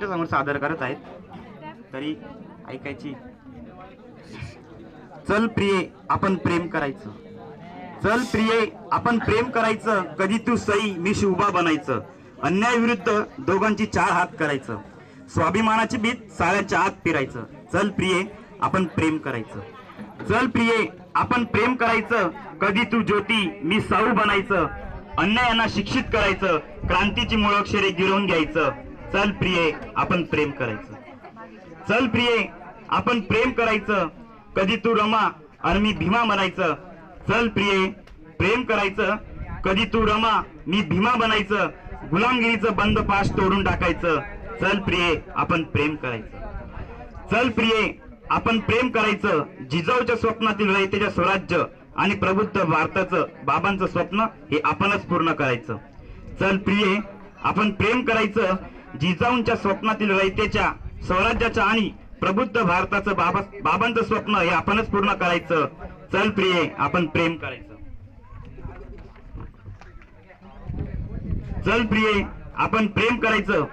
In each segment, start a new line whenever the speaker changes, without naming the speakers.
तुमच्यासमोर सादर करत आहेत. तरी ऐकायची. चल प्रिये आपण प्रेम करायचं. चल प्रिये आपण प्रेम करायचं. कधी तू सई मी शुभा बनायचं. अन्याय विरुद्ध दोघांची चार हात करायचं. स्वाभिमानाची भीत साळ्याच्या आत फिरायचं चल प्रिये आपण प्रेम करायचं. चल प्रिये आपण प्रेम करायचं. कधी तू ज्योती मी साऊ बनायचं. अन्यायांना शिक्षित करायचं. क्रांतीची मुळाक्षरे गिरवून घ्यायचं. चल प्रिये आपण प्रेम करायचं. चल प्रिये आपण प्रेम करायचं. कधी तू रमा आणि मी भीमा बनायचं चल प्रिये प्रेम करायचं. कधी तू रमा मी भीमा बनायचं गुलामगिरीचं बंद पाश तोडून टाकायचं. चल प्रिये आपण प्रेम करायचं. चल प्रिये आपण प्रेम करायचं. जिजाऊच्या स्वप्नातील रयतेच्या स्वराज्य आणि प्रबुद्ध भारताचं बाबांचं स्वप्न हे आपणच पूर्ण करायचं. चल प्रिये आपण प्रेम करायचं. जिजाऊंच्या स्वप्नातील रयतेच्या स्वराज्याच्या आणि प्रबुद्ध भारताचं बाबा बाबांचं स्वप्न हे आपणच पूर्ण करायचं. चल प्रिये आपण प्रेम करायचं. चल प्रिये आपण प्रेम करायचं.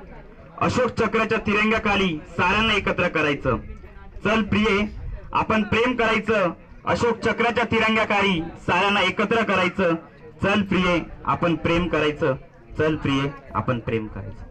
अशोक चक्राच्या तिरंग्याखाली साऱ्यांना एकत्र करायचं. चल प्रिये आपण प्रेम करायचं. अशोक चक्राच्या तिरंग्याखाली साऱ्यांना एकत्र करायचं. चल प्रिये आपण प्रेम करायचं. चल प्रिये आपण प्रेम करायचं.